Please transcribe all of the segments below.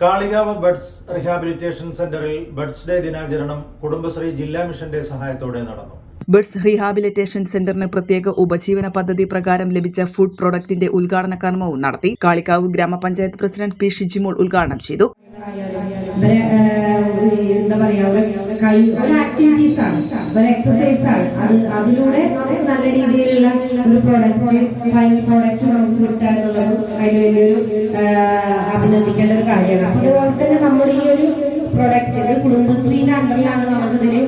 Kalikavu buds rehabilitation സെന്ററിൽ buds day ദിനാചരണം കുടുംബശ്രീ ജില്ലാ മിഷന്റെ സഹായത്തോടെ നടന്നു. ബഡ്സ് റീഹാബിലിറ്റേഷൻ സെന്ററിന് പ്രത്യേക ഉപജീവന പദ്ധതി പ്രകാരം ലഭിച്ച ഫുഡ് പ്രൊഡക്റ്റിന്റെ ഉദ്ഘാടന കർമ്മവും നടത്തി കാളിക്കാവ് ഗ്രാമപഞ്ചായത്ത് പ്രസിഡന്റ് പി ഷിജിമോൾ ഉദ്ഘാടനം ചെയ്തു. ഇവരെ എന്താ പറയാ ഒരു കൈ ഒരു ആക്ടിവിറ്റീസ് ആണ്. ഒരു എക്സസൈസ് ആണ്. അത് അതിലൂടെ നല്ല രീതിയിലുള്ള ഒരു പ്രോഡക്റ്റ് ഫൈനൽ പ്രോഡക്റ്റ് നമുക്ക് കിട്ടുക എന്നുള്ളത് അതിൽ വലിയൊരു അഭിനന്ദിക്കേണ്ട ഒരു കാര്യമാണ്. അപ്പൊ അതുപോലെ തന്നെ നമ്മുടെ ഈ ഒരു പ്രൊഡക്റ്റ് കുടുംബശ്രീന്റെ അണ്ടറിലാണ് നമുക്കിതിന്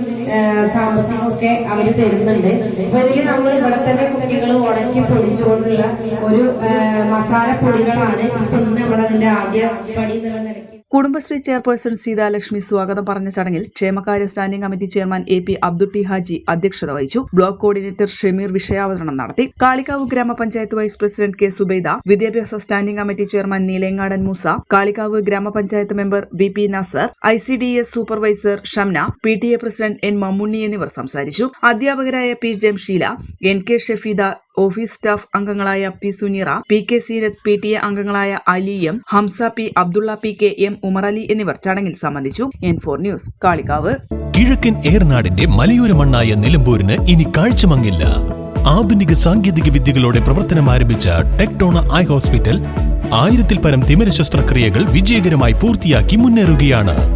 സാമ്പത്തികമൊക്കെ അവർ തരുന്നുണ്ട്. അപ്പൊ ഇതിൽ നമ്മൾ ഇവിടെ തന്നെ കുട്ടികൾ ഉണക്കി പൊടിച്ചുകൊണ്ടുള്ള ഒരു മസാല പൊടികളാണ് ഇപ്പൊ ഇന്ന് നമ്മളതിന്റെ ആദ്യ പടി കുടുംബശ്രീ ചെയർപേഴ്സൺ സീതാലക്ഷ്മി സ്വാഗതം പറഞ്ഞ ചടങ്ങിൽ ക്ഷേമകാര്യ standing committee chairman A P Abdutty Haji അധ്യക്ഷത വഹിച്ചു. ബ്ലോക്ക് കോർഡിനേറ്റർ ഷമീർ വിഷയാവതരണം നടത്തി. കാളിക്കാവ് ഗ്രാമപഞ്ചായത്ത് വൈസ് പ്രസിഡന്റ് കെ സുബൈദ വിദ്യാഭ്യാസ standing committee chairman Neelengadan Moosa Kalikavu ഗ്രാമപഞ്ചായത്ത് member B P Nasar I C D S supervisor Shamna P T A president N Mammunni എന്നിവർ സംസാരിച്ചു. അധ്യാപകരായ P Jamsheela N K Shafeeda office staff അംഗങ്ങളായ P Suneera P K Seenath P T A അംഗങ്ങളായ Ali M Hamsa P Abdulla P K M Umarali എന്നിവർ ചടങ്ങിൽ സംബന്ധിച്ചു. N four news Kalikavu. കിഴക്കൻ ഏർനാടിന്റെ മലയോര മണ്ണായ നിലമ്പൂരിന് ഇനി കാഴ്ചമങ്ങില്ല. ആധുനിക സാങ്കേതിക വിദ്യകളോടെ പ്രവർത്തനം ആരംഭിച്ച ടെക്ടോണ ഐ ഹോസ്പിറ്റൽ ആയിരത്തിൽ പരം തിമിര ശസ്ത്രക്രിയകൾ വിജയകരമായി പൂർത്തിയാക്കി മുന്നേറുകയാണ്.